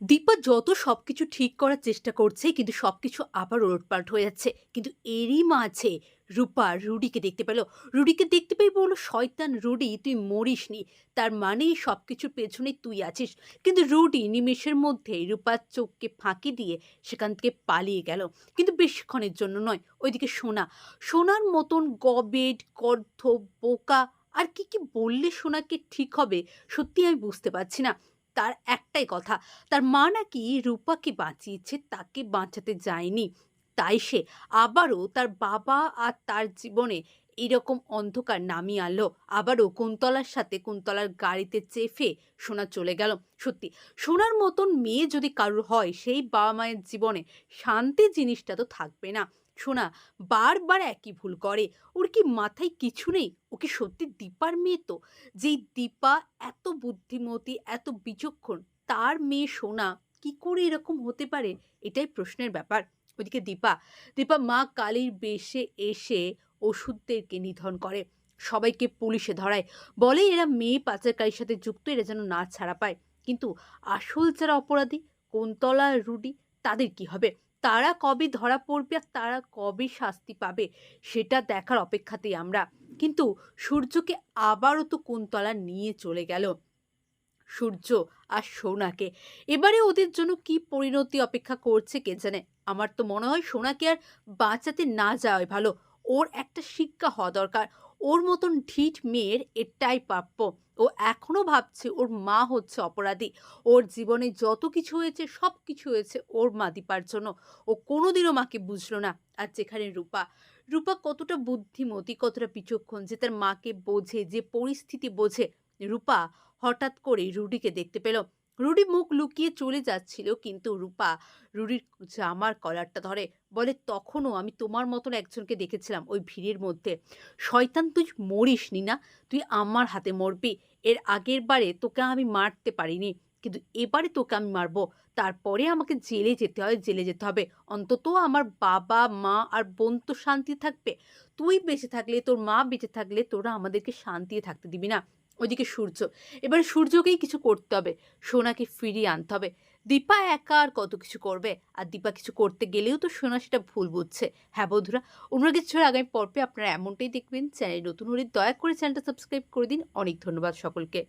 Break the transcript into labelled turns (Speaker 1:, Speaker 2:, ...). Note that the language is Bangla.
Speaker 1: দীপা যত সবকিছু ঠিক করার চেষ্টা করছে, কিন্তু সবকিছু আবার ওলটপালট হয়ে যাচ্ছে। কিন্তু এরই মাঝে রূপা রুডিকে দেখতে পেল। রুডিকে দেখতে পেয়ে বলল, শয়তান রুডি, তুই মরিস নি। তার মানেই সব কিছুর পেছনে তুই আছিস। কিন্তু রুডি নিমেষের মধ্যেই রূপার চোখকে ফাঁকি দিয়ে সেখান থেকে পালিয়ে গেল। কিন্তু বেশিক্ষণের জন্য নয়, ওইদিকে সোনা। সোনার মতন গবেট, গর্ধ, বোকা, আর কি কি বললে সোনাকে ঠিক হবে, সত্যি আমি বুঝতে পারছি না। তার একটাই কথা, তার মা নাকি রূপাকে বাঁচিয়েছে, তাকে বাঁচাতে যায়নি। তাই সে আবারও তার বাবা আর তার জীবনে এইরকম অন্ধকার নামিয়ে আনলো। আবারও কুন্তলার সাথে কুন্তলার গাড়িতে চেপে সোনা চলে গেল। সত্যি, সোনার মতন মেয়ে যদি কারুর হয়, সেই বাবা মায়ের জীবনে শান্তি জিনিসটা তো থাকবে না। সোনা বারবার একই ভুল করে। ওর কি মাথায় কিছু নেই? ওকে সত্যি দীপার মেয়ে তো? যেই দীপা এত বুদ্ধিমতী, এত বিচক্ষণ, তার মেয়ে সোনা কি করে এরকম হতে পারে? এটাই প্রশ্নের ব্যাপার। ওদিকে দীপা দীপা মা কালীর বেশে এসে ওষুধদেরকে নিধন করে, সবাইকে পুলিশে ধরায়। বলে এরা মেয়ে পাচারকারীর সাথে যুক্ত, এরা যেন না ছাড়া পায়। কিন্তু আসল যারা অপরাধী, কোনতলা রুডি, তাদের কি হবে? তারা কবে ধরা পড়বে আর তারা কবে শাস্তি পাবে, সেটা দেখার অপেক্ষাতেই আমরা। কিন্তু সূর্যকে আবারও তো কুন্তলা নিয়ে চলে গেল সূর্য আর সোনাকে। এবারে ওদের জন্য কি পরিণতি অপেক্ষা করছে কে জানে? আমার তো মনে হয় সোনাকে আর বাঁচাতে না যাওয়াই ভালো। ওর একটা শিক্ষা হওয়া দরকার। ওর মতন ঢিট মেয়ের এটাই প্রাপ্য। ও এখনও ভাবছে ওর মা হচ্ছে অপরাধী। ওর জীবনে যত কিছু হয়েছে, সব কিছু হয়েছে ওর মা দীপার জন্য। ও কোনোদিনও মাকে বুঝলো না। আর যেখানে রূপা রূপা কতটা বুদ্ধিমতী, কতটা বিচক্ষণ যে তার মাকে বোঝে, যে পরিস্থিতি বোঝে। রূপা হঠাৎ করে রুডিকে দেখতে পেল। রুডি মুখ লুকিয়ে চলে যাচ্ছিল, কিন্তু রূপা রুডির জামার কলারটা ধরে বলে, তখনও আমি তোমার মতন একজনকে দেখেছিলাম ওই ভিড়ের মধ্যে। শয়তান, তুই মরিস নি না? তুই আমার হাতে মরবি। এর আগের বারে তোকে আমি মারতে পারিনি, কিন্তু এবারে তোকে আমি মারবো। তারপরে আমাকে জেলে যেতে হয়, জেলে যেতে হবে। অন্তত আমার বাবা, মা আর বোন তো শান্তি থাকবে। তুই বেঁচে থাকলে, তোর মা বেঁচে থাকলে তোরা আমাদেরকে শান্তি থাকতে দিবি না। ওইদিকে সূর্য। এবার সূর্যকেই কিছু করতে হবে। সোনাকে ফিরিয়ে আনতে হবে। দীপা একা আর কত কিছু করবে? আর দীপা কিছু করতে গেলেও তো সোনা সেটা ভুল বুঝছে। হ্যাঁ বন্ধুরা অন্য কিছুর আগামী পর্বে আপনারা এমনটাই দেখবেন। চ্যানেল নতুন হলে দয়া করে চ্যানেলটা সাবস্ক্রাইব করে দিন। অনেক ধন্যবাদ সকলকে।